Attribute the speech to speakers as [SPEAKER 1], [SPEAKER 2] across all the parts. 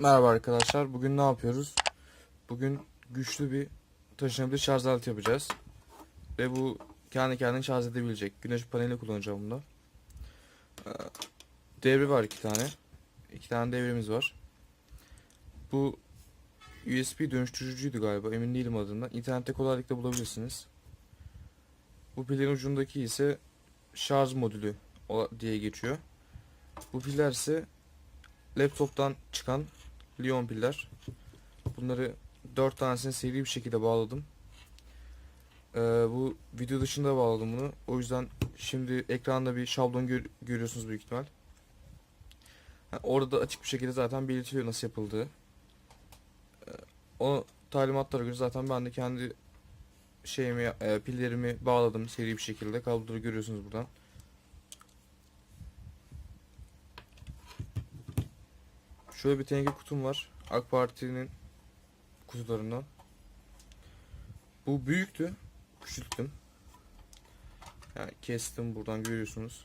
[SPEAKER 1] Merhaba arkadaşlar. Bugün ne yapıyoruz? Bugün güçlü bir taşınabilir şarj aleti yapacağız. Ve bu kendi kendine şarj edebilecek. Güneş paneli kullanacağım bunda. Ee, Devre var iki tane. İki tane devremiz var. Bu USB dönüştürücüydü galiba. Emin değilim adından. İnternette kolaylıkla bulabilirsiniz. Bu pilin ucundaki ise şarj modülü diye geçiyor. Bu piller ise laptoptan çıkan Lion piller. Bunları 4 tanesini seri bir şekilde bağladım. Ee, bu video dışında bağladım bunu. O yüzden şimdi ekranda bir şablon gör- görüyorsunuz büyük ihtimal. Ha, orada da açık bir şekilde zaten belirtiliyor nasıl yapıldığı. Ee, o talimatlara göre zaten ben de kendi şeyimi e, pillerimi bağladım seri bir şekilde. Kabloları görüyorsunuz buradan. Şöyle bir teneke kutum var. AK Parti'nin kutularından. Bu büyüktü. Küçülttüm. Yani kestim buradan görüyorsunuz.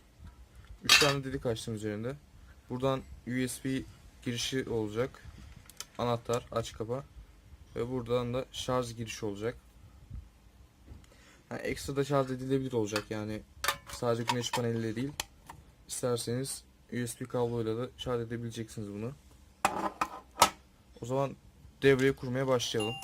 [SPEAKER 1] 3 tane delik açtım üzerinde. Buradan USB girişi olacak. Anahtar aç kapa. Ve buradan da şarj girişi olacak. Yani ekstra da şarj edilebilir olacak yani. Sadece güneş paneliyle değil. İsterseniz USB kabloyla da şarj edebileceksiniz bunu. O zaman devreyi kurmaya başlayalım.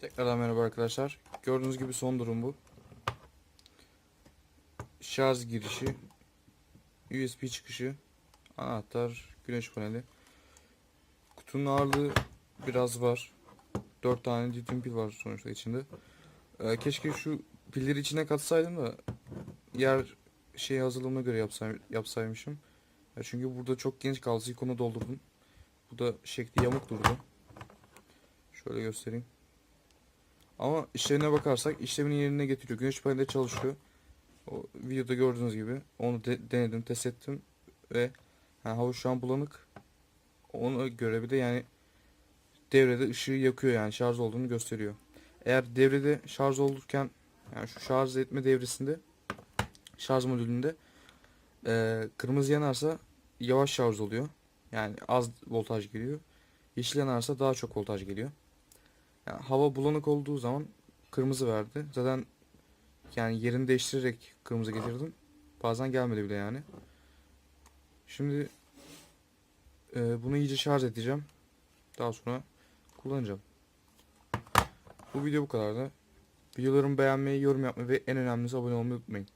[SPEAKER 1] Tekrardan merhaba arkadaşlar. Gördüğünüz gibi son durum bu. Şarj girişi, USB çıkışı, anahtar, güneş paneli. Kutu Şunun ağırlığı biraz var. 4 tane lityum pil var sonuçta içinde. Ee, keşke şu pilleri içine katsaydım da yer şey hazırlığına göre yapsam, yapsaymışım. Ya çünkü burada çok geniş kaldı. Sikonu doldurdum. Bu da şekli yamuk durdu. Şöyle göstereyim. Ama işlemine bakarsak işlemini yerine getiriyor. Güneş paneli çalışıyor. O videoda gördüğünüz gibi onu de- denedim, test ettim ve ha, hava şu an bulanık. Ona göre bir de yani devrede ışığı yakıyor yani şarj olduğunu gösteriyor. Eğer devrede şarj olurken yani şu şarj etme devresinde şarj modülünde eee, kırmızı yanarsa yavaş şarj oluyor. Yani az voltaj geliyor. Yeşil yanarsa daha çok voltaj geliyor. Yani hava bulanık olduğu zaman kırmızı verdi. Zaten yani yerini değiştirerek kırmızı getirdim. Bazen gelmedi bile yani. Şimdi e, bunu iyice şarj edeceğim. Daha sonra kullanacağım. Bu video bu kadardı. Videolarımı beğenmeyi, yorum yapmayı ve en önemlisi abone olmayı unutmayın.